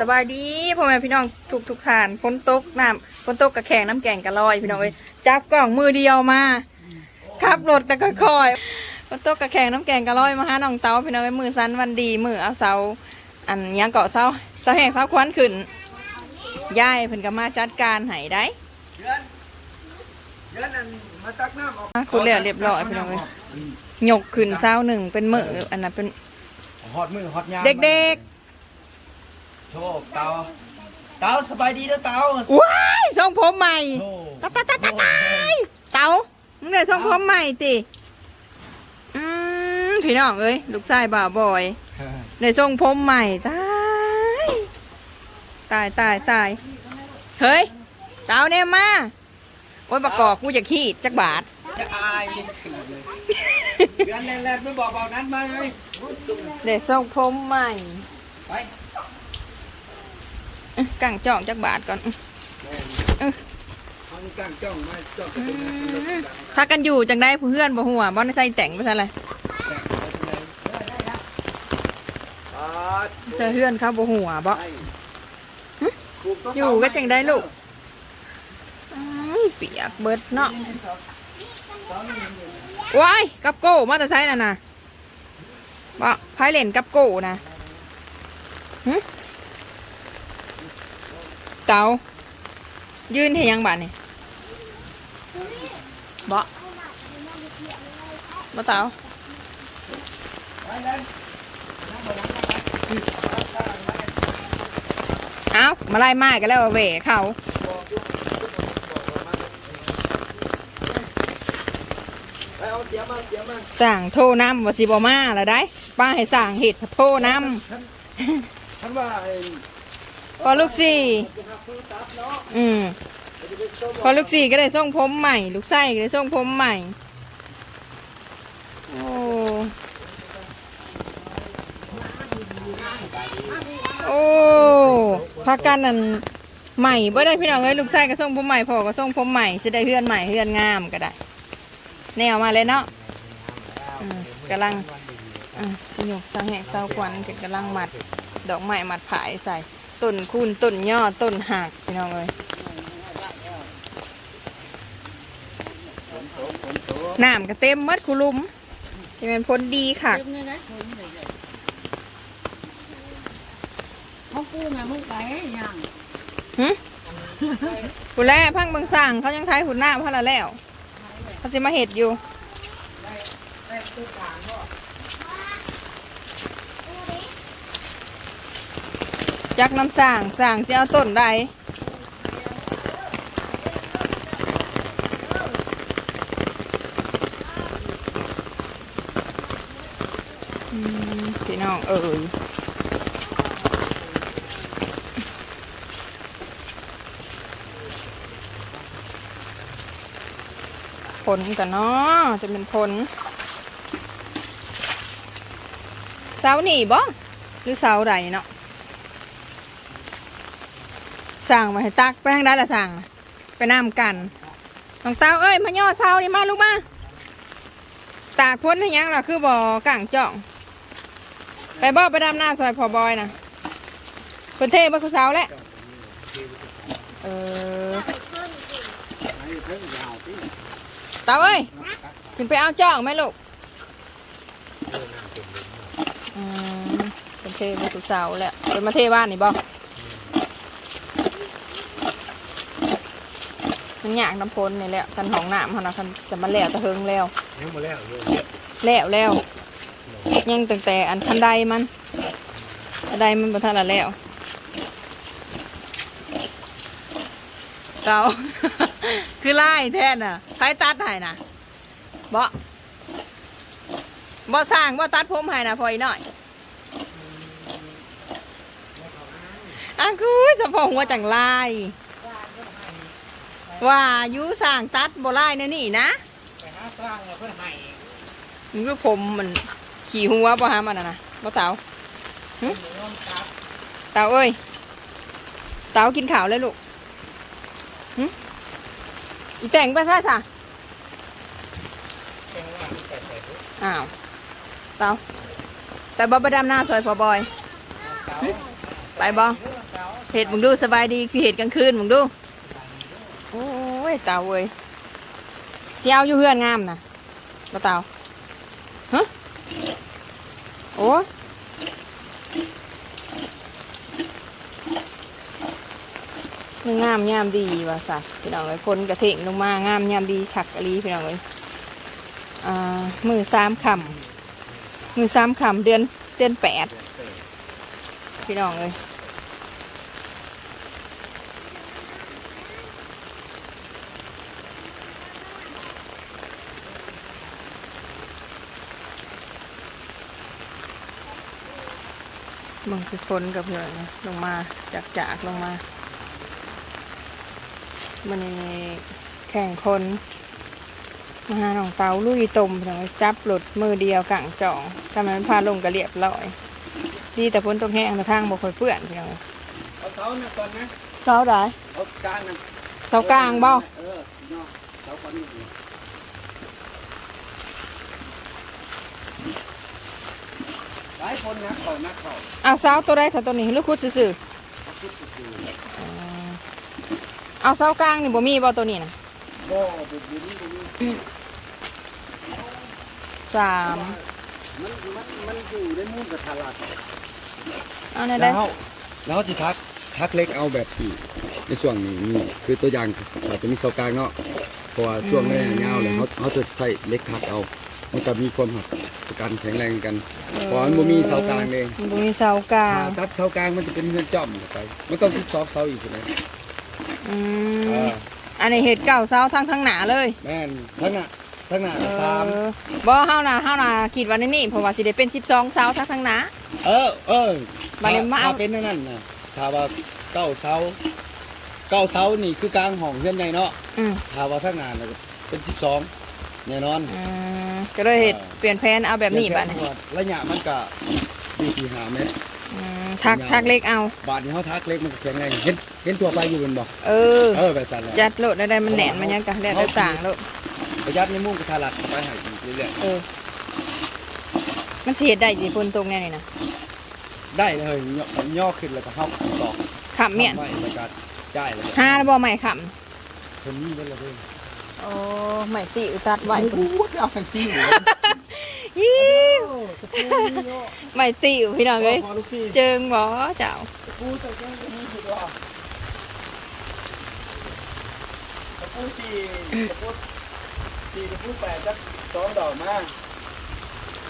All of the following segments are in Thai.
สบายดีพ่อแม่พี่น้องทุกทุกๆท่านฝนตกน้ำฝนตกกระแข่งน้ำแกงกระลอยพี่น้องเอ้ยจับกล่องมือเดียวมาขับรถแต่ก็คอยๆฝนตกกระแข่งน้ำแกงกระลอยมาหาน้องเตาพี่น้องเอ้ยมือสันวันดีมือเอาเสาอันหยังเกาะเสาเสาแห้งเสาควันขึ้นย่ายเพิ่นก็มาจัดการให้ได้เดือนเดือนนั้นมาตักน้ำออกอะคุณเรียบเรียบร้อยพี่น้องเอ้ยยกขึ้นเสาหนึ่งเป็นมืออันนั้นเป็นฮอดมือฮอดยามเด็ก โชคเตาเตาสบายดีเด้อเตาๆว้ายทรงผมใหม่โอ้ตายตายตายตายตายเต๋ามึงได้ทรงผมใหม่ติอืมพี่น้องเอ้ยลูกชายบ่าวบอยได้ทรงผมใหม่ตายตายตายตายเฮ้ยเต๋าเนี่ยมาโอ้ยประกอบกูจะขี้จักบาทจะอายถึงเลยเดือนแรกๆไม่บอกเบานั้นมาเลยได้ทรงผมใหม่ไปอื้อ กังจ่องจักบาทก่อนอื้อเอานี่กั้งจ้องมาจ้องกกันอยู่จังได้เพื่อนบ่หัวบ่ได้ใส่แต่งบ่ใช่ไรเสื้อเพื่อนเขาบ่หัวบ่อยู่ก็จังได้ลูกเปียกเบิดเนาะว้ายกับโก้มาแต่ไซน่ะนะบ่ไพเล่นกับโก้นะ เตายืนเทยังบ้านนี่บ่บ่เตาเอามาไล่ไม้กันแล้วเอาเหวเขาไปเอาสั่งโทรนำว่าสิบอมาล้วได้ป้าให้สั่งเห็ดโทรนท่านว่าไอ้ำ พอลูกสี่อืมพอลูกสี่ก็ได้ส่งผมใหม่ ลูกไส้ก็ได้ส่งผมใหม่โอ้โอ้พากันนั่นใหม่บ่ได้พี่น้องเอ้ยลูกไส้ก็ส่งผมใหม่พ่อก็ส่งผมใหม่สิได้เฮือนใหม่เฮือนงามก็ได้แนวมาเลยเนาะกำลังอะสนุกสังแหกเศร้าควันก็กำลังมัด ดอกไม้มัดผายใส่ ต้นคูนต้นย่อต้นหักพี่น้องเลยน้ำก็เต็มมัดคุลุมที่มันพ้นดีค่ะเขากู้มามึงไปยังหึผู้แล่พังบางสั่งเขายังท้ายหุ่นหน้าพะละแล้วเขาสิมาเห็ดอยู่ จักน้ำสั่งสั่งสิเอาต้นใดพี่น้องเอ่ยผลกันเนาะจะเป็นผลเสานี่บ่หรือเสาใดเนาะ สั่งมาให้ตักไปทางใดละสั่งไปน้ำกันน้องเต้าเอ้ยมาย่อเสานี่มาลูกมาตากพ้นให้ยังล่ะคือบ่อกลางจ่อง ไปบ่อไปดำหน้าซอยพอบอยนะเพิ่นเทบ่คือเสาแหล้วเออเต้าเอ้ยขึ้นไปเอาจ่องไหมลูกเพิ่นเทบ่คือเสาแหล้วเพิ่นมาเทบ้านนี่บ่ มัน ยากน้ำพ้นนี่แหละคันของน้ำเขานะคันจะมาแล้วตะเฮิงแล้วยังมาแล้วเลยแล้วแล้วยังตั้งแต่อันคันใดมันคันใดมันบ่ทันละแล้วเตาคือไล่แท้น่ะไผตัดให้น่ะบ่บ่สร้างบ่ตัดผมให้น่ะพออีกหน่อยอะคือสะโพกหัวจังไล่ ว่ายูสร้างตัดโบไล่เนี่ยนี่นะไปหาสร้างเพื่อนให้มึงรู้ผมมันขี่หัวบ่ฮามันนะบ่เต๋าเต๋าเอ้ยเต๋ากินข้าวเลยลูกอีแต่งไปซะซะอ้าวเต๋าแต่บ่ไปดำหน้าซอยพอบอยไปบ่เห็ดมึงดูสบายดีคือเห็ดกลางคืนมึงดู ยเต่าเว้ยเสียวอยู่เฮือนงามนะบ่เต่าฮะโอ้มันงามยามดีว่ะสัตว์พี่น้องเลยคนกระเถงลงมางามยามดีฉักอลีพี่น้องเลยอ่ามือสามคำมือสามคำเดือนเดือนแปดพี่น้องเลย มึงคือคนกับเพื่อนนะลงมาจากจากลงมามันนี่แข่งคนมาหาหนองเตาลุยตมพี่น้องจับหลุดมือเดียวกางจ่องทำไมมันพาลงกระเรียบร้อยดีแต่พ้นตรงแห้งแต่ทางบ่ค่อยเปื้อนพี่น้องเอาเสานะก่อนนะเสาได้เอากลางนะเสากลางบ่เออเนาะเสาก่อนนี่ หลายคนนะเขานักเขาเอาเสาตัวใดเสาตัวนี้หรือคุดซื่อเขาคิดซื่อๆอ๋อเอาเสากลางนี่บ่มีบ่ตัวนี้นะๆบ่บุบบุบบุบสามมันมันมันอยู่ในมุมกับทาราดเอาไหนแล้ได้วแล้วสิทักทักเล็กเอาแบบที่ในช่วงนี้นี่คือตัวอย่างเราจะมีเสากลางเนาะเพราะว่าช่วงแรกยาวเลยเขาเขาจะใส่เล็กทักเอา มันก็มีความหักการแข็งแรงกันเพราะมันบ่มีเสากลางเองมันบ่มีเสากลางถ้าตัดเสากลางมันจะเป็นเงินจ่อมไปมันต้องสิบสองเสาอีกใช่ไหมอืเอมออันนี้เห็ดเก่าเสาทั้งทั้งหนาเลยแม่นทั้งหน้าทั้งหน้าสามเออบ่เฮาน่ะเฮาน่ะคิดว่าในนี่เพราะว่าสิได้เป็น12เสาทั้งทั้งหนาเออเออบัดนี้มาเอาถ้าเป็นนั่นน่ะถ้าว่าเก้าเสาเก้าเสานี่คือกลางห้องเฮือนใหญ่เนาะอืมถ้าว่าทั้งหน้าน่ะเป็นสิบสอง แน่นอนอืมก็เลยเฮ็ดเปลี่ยนแผนเอาแบบนี้บัดนี้ระยะมันก็ดีที่หาเมตรอืมทักทักเล็กเอา บาทนี้เขาทักเล็กมันก็แข็งแรงเห็นเห็นตัวไปอยู่เป็นบ่เออเออแบบสั่นแหละจัดโลดได้ได้มันแหนนมันยังกะแล้วแต่สร้างโลดประหยัดในมุมกระทารัดไปให้อีกเรื่อยเออมันสิเฮ็ดได้สิพ้นตรงแน่นี่นะๆได้เลยย่อย่อขึ้นแล้วก็เข้าตอกขับเมียนไม่แล้วก็จ่ายแล้วก็หาแล้วบ่ใหม่ขับคนนี้เป็นอะไรเพิ่น โอ้ใหม่ติตัดไว้โอ้โหเอาทันทีเลยฮิวโอ้ตะปูนี่เนาะใหม่ติพี่น้องเอ้ยพอลูกซี่เจิงบ่เจ้าตะปูใส่แก้วนี่สุดว่าตะปูสี่ตะปูสี่ตะปูแปดจักสองดอกมา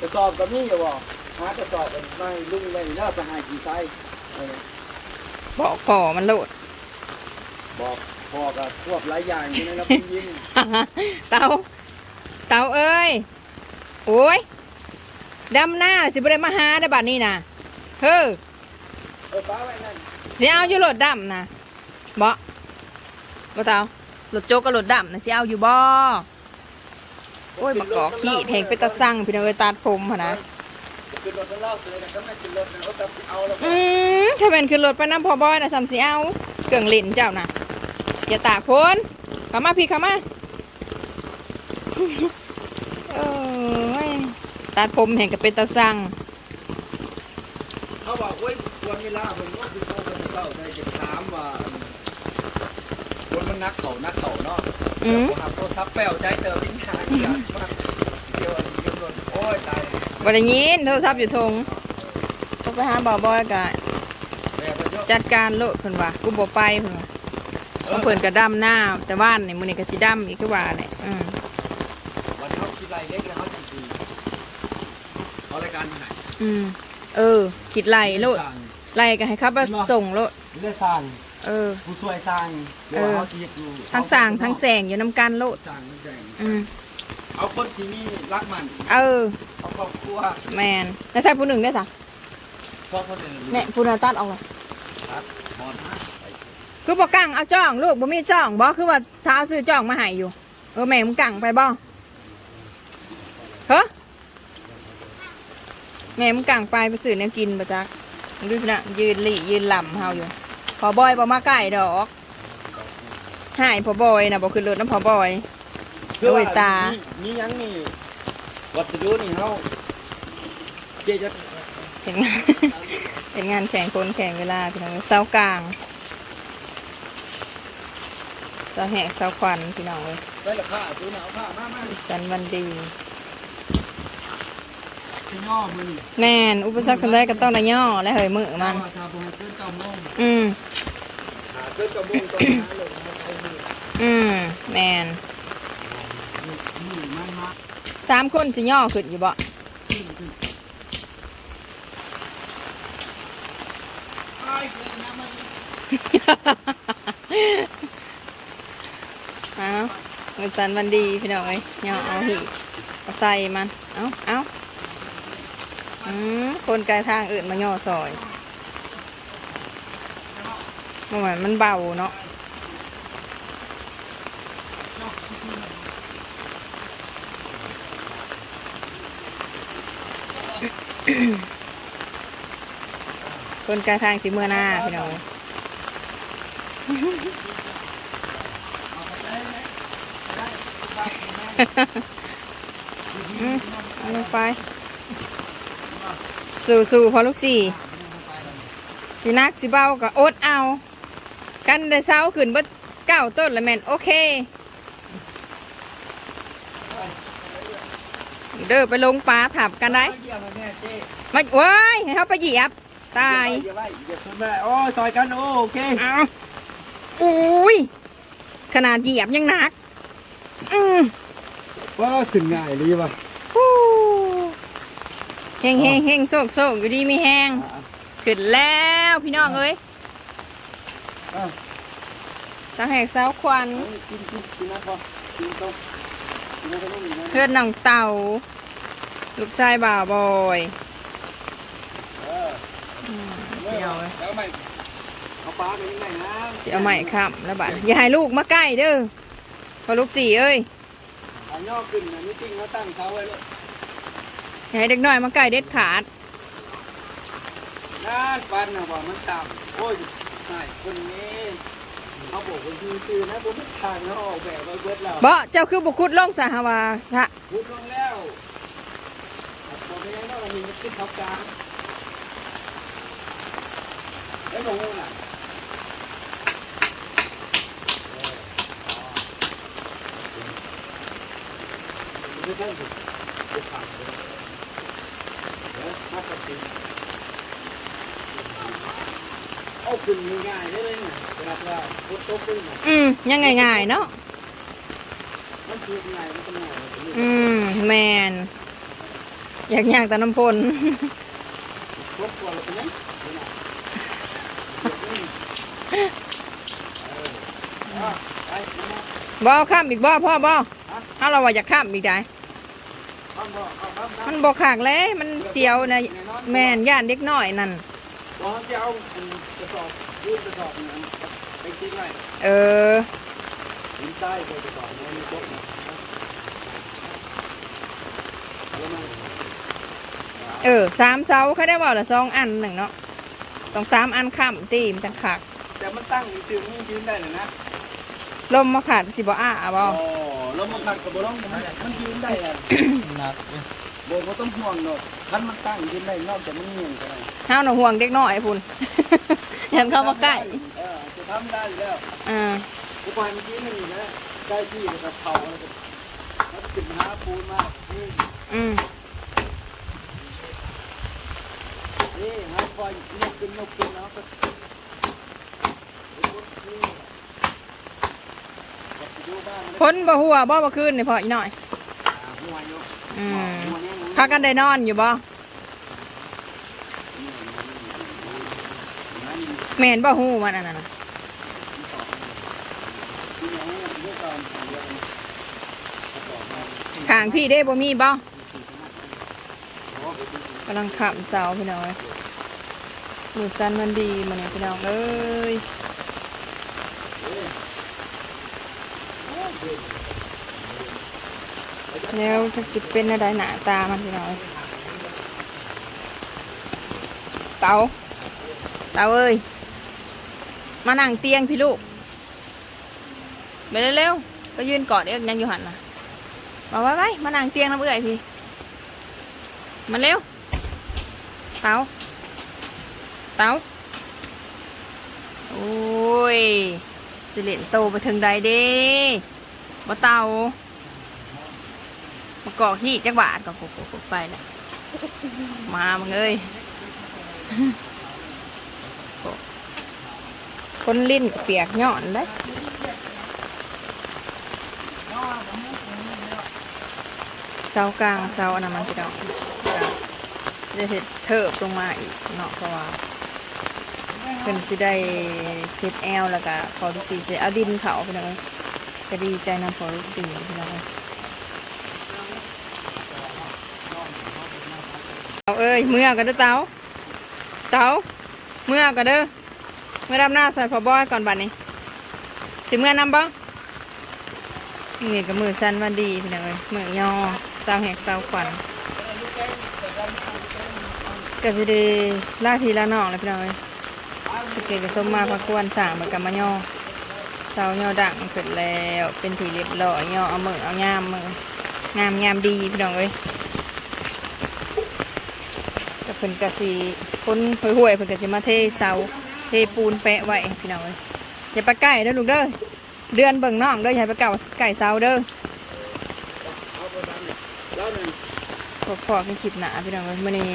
กระสอบก็มีอยู่บ่หากระสอบเป็นไม่ลุงเลยน่าจะหากี่ไซส์เออบอกพอมันโลดบอก พ่อกับพวกหลายอย่างอยู่ในระเบิดยิงเตาเตาเอ้ย โอ้ยดำหน้าสิบ่ได้มาหาได้บัดนี้นะเฮ้อเออป้าไว้นั่นสิเอาอยู่รถดำนะบ่บ่เตารถโจกกับรถดำนะสิเอาอยู่บ่โอ้ยบักกอกขี้แทงไปตะสั่งพี่น้องเอ้ยตัดผมหั่นนะขึ้นรถแล้วเล่าเลยนะก็ไม่ขึ้นรถนะเอาแต่เอาแล้วอืมถ้าแม่นขึ้นรถไปน้ำพอบอยนะสำสิเอาเครื่องเล่นเจ้าน่ะ อย่าตากคนเข้ามาพี่เข้ามาเอ้ยตัดผมเห็นกับเป็นตาสั่งเขาบอกเว้ยวันเวลาผมก็คือโทรคนเล่าได้จะถามว่าคนมันนักเขานักเขาเนาะอืมผมโทรศัพท์แป้วใจเติมปิ้งหาเกี่ยวมาเกี่ยวอะไรเกี่ยวรถโอ้ยตายบริยินโทรศัพท์อยู่ทงก็ไปหาบ่าวบอยกะแม่เพิ่นเยอะจัดการโลดเพิ่นว่ากูบ่ไปเพิ่นว่า เพราะเพิ่นก็ดำหน้า แต่ว่านนี่มื้อนี้ก็สิดำอีกคือว่าเนี่ยอืมวันเขาคิดไรเล็กแล้วเขาจริงๆเขารายการไหนอืมเออคิดไล่โลดไล่ก็ให้เขามาส่งโลดเรื่องสร้างเออ ผู้ช่วยสร้างหรือว่าเขาคิดอยู่ทั้งสร้างทั้งแสงอยู่นํกันโลดสร้างทั้งแสงอืมเอาคนที่มีรักมันเออ เอาครอบครัวแมนแล้วใส่ผู้หนึ่งได้สะชอบคนอื่นเนี่ยผู้นาตัดออกเลยครับพอนะ คือบอกกังเอาจ้องลูกบ่มีจ้องบ่คือว่าเช้าซื้อจ้องมาให้อยู่ เออแม่มึงกังไปบ่เฮ้อแม่มึงกังไปไปซื้อแนวกินประจักมึงดูพี่นะยืนหลี่ยืนลำเฮาอยู่พอบอยบ่มาใกล้ดอกหายพอบอยนะบ่ขึ้นรถน้ำพอบอยโอ้ยตามียังนี่วัสดุนี่เขาเจ๊จะเห็นไหมเป็นงานแข่งคนแข่งเวลาพี่น้องเสากลางเสาแหกเสาควันพี่น้องเลยใส่ละผ้าซื้อหนาวผ้ามามาสันวันดีพี่น้องมันแม่น อุปสรรคสำเร็จก็ต้องได้ย่อและเหยมือมันชาบูเกินเก้าโมงอืมเกินเก้าโมงต้องหาเลยนะใช้มืออืม แม่นมือมันมาสามคนสิย่อขึ้นอยู่บ่ไอ้เกินน้ำมันเอาเงินสันวันดีพี่น้องเอ้ยย่อเอาหีบเอาใส่มัน เอาเอาอืมคนกายทางอื่นมาย่อซอยมันเหมือนมันเบาเนาะคนกายทางสิเมื่อหน้าพี่น้อง อืม เอาลงไป สู่สู่พอลูกสี่สินักสิเบาก็อดเอา กันได้เช้าขึ้นเบิดเก้าต้นละแม่นโอเค เด้อไปลงปลาถับกันได้เยี่ยมแน่เจ๊มาเว้ยให้เขาไปเหยียบ ตายอย่าไว้อย่าซุ่มแม่โอ้ซอยกันโอเคเอาอุ้ยขนาดเหยียบยังหนัก อืม ว่าขึ้นง่ายเลยว่ะฮู้เฮงเฮงเฮงโซกโซกอยู่ดีไม่แห้งขึ้นแล้วพี่น้องเอ้ยอ้าวเสาแหกเสาควันกินกินกินนะพอกินต้มกินนะต้มนะเพื่อนน้องเต่า ลูกชายบ่าวบอยเอออืมพี่น้องเอ้ยเอาใหม่เอาปลาไปยังไงนะสิเอาใหม่ครับแล้วบัดอย่าให้ลูกมาใกล้เด้อพอลูกสี่เอ้ย เอาย่อขึ้นนะนี่ติ้งเขาตั้งเขาไว้เลยอย่าให้เด็กน้อยมาใกล้เด็ดขาดนั่นปันนะว่ามันต่ำโอ้ยใช่คนนี้เขาบอกคนที่ซื้อนะผมไม่สั่งเขาออกแบบไว้เบิดแล้วบ่เจ้าคือบุคุดลงสหวาสะพูดลงแล้วตอนนี้เรามีมันขึ้นท็อปกลางไอ้ตรงนู้นน่ะไม่ใช่สิเดี๋ยวขาดเลยเดี๋ยวมาตัดสินเอาขึ้นง่ายๆได้เลยเนี่ยเว อืมยังง่ายๆเนาะอืม แมน อยากอยากแต่น้ำพลครบตัวเราเป็นยังเดี๋ยวนะเออไปนะบ่เอาข้ามอีกบ่พ่อบ่ ถ้าเราว่าอยากข้ามอีกได้ทำบ่เอาทำทำมันบ่ขากเลยมันเสียวนะแม่นย่านเด็กน้อยนั่นตอนที่เอากระสอบยืดกระสอบนั้นไปทิ้งไว้เออหินทรายไปกระสอบมันมีครบนะแล้วมันเออสามเสาเขาได้ว่าละสองอันหนึ่งเนาะต้องสามอันข้ามตีมนจังขากแต่มันตั้งอยู่ซึ่งมันยืนได้เลยนะลมมาขาดสิบ่อ้าบ่อ๋อ แล้วมันขัดกับบ่ต้องมันมันยืนได้อะหนักโบก็ต้องห่วงเนาะคันมันตั้งยืนได้นอกจากมันเงียงกันเฮาหน่ะห่วงเด็กน้อยพุ่น ยันเข้ามาใกล้เออจะทำได้อยู่แล้วอ่ากูไปเมื่อกี้นี่นะใกล้ที่กับเผาแล้วก็แล้วขึ้นหาปูนมานี่อืมนี่หาคอยนกขึ้นนกขึ้นเนาะก็ดูบ้านมัน พ้นบ่หัวบ่บ่คืนนี่พออีหน่อยหัวอยู่อืมหัวเนี่ยพากันได้นอนอยู่บ่แม่นบ่ฮู้มันอันนั้นน่ะข้างพี่เด้บ่มีบ่กำลังขับเสาพี่น้องเอ้ยมือจันทร์มันดีมันนี่พี่น้องเอ้ย แล้วทักสิเป็นอะไรหน้าตามันพี่น้อยเตาเตาเอ้ย มานั่งเตียงพี่ลูกไปเร็วๆไปยืนกอดเอ็กยังอยู่หันนะมาไว้ไว้มานั่งเตียงน้ำเอื่อยพี่ มาเร็ว เตาเตาโอ้ยสิเล่นโตไปถึงใดเด้บ่เตา มากาะที่จักบาทก็โกไปแล้วมามึงเอ้ยคนลิ้นเปียกย่อนเลยเสากลางเสาอันนั้นมันจะดอกจะเห็ดเทิบลงมาอีกเนาะเพราะว่าเป็นสิได้เฮ็ดแอลแล้วก็พอลูกสีจะเอาดินเขาไปเลยก็ดีใจนำพอลูกสีพี่องเอา เอ้ยเมื่อก็เด้อเตาเตาเมื่อก็เด้อเมื่อดำหน้าใส่พอบอยก่อนบัดนี้สิเมื่อนำบ้างนี่ก็มือสั้นวันดีพี่น้องเอ้ยมือยอเสาแหกเสาขวัญก็สิได้ลาทีละน้องเลยพี่น้องเอ้ยตะเกียก็ส้มมาพักกวนสร้างมันกับมาย่อเสาย่อดังขึ้นแล้วเป็นทีเรียบร้อยย่อเอามือเอางามมืองามงามดีพี่น้องเอ้ยก็เพิ่นกะสีคนห่วยๆเพิ่นกะสิมาเทเสาเทปูนแปะไว้พี่น้องเอ้ยอย่าไปใกล้เด้อลูกเด้อเดือนเบิ่งน้องเด้ออย่าไปเก่าไก่เสาเด้อพอพอกันคลิปหนาพี่น้องเอ้ยมื่อนี้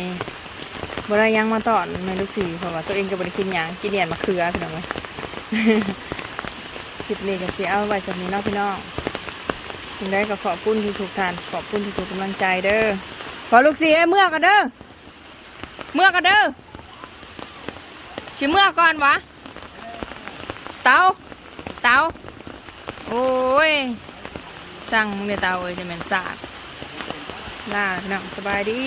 บได้หยังมาตอนในลูกสีเพราะว่าตัวเองก็บริกินยังกินเดียนมะเขือพี่น้องเอ้ยคลิปนี้กันสิเอาไว้สำนี้เนาพี่น้องถึงได้ก็ขอบคุณที่ถูกทานขอบคุณที่ถูกกำลังใจเด้อพอลูกสีเอ้เมื่อกันเด้อ เมื่อกันเด้อสิเมื่อก่อนวะ เตาเตาโอ้ย สั่งมึงเดี๋ยวเตาเอ้ยจะเหม็นสาดลาพี่น้องสบายดี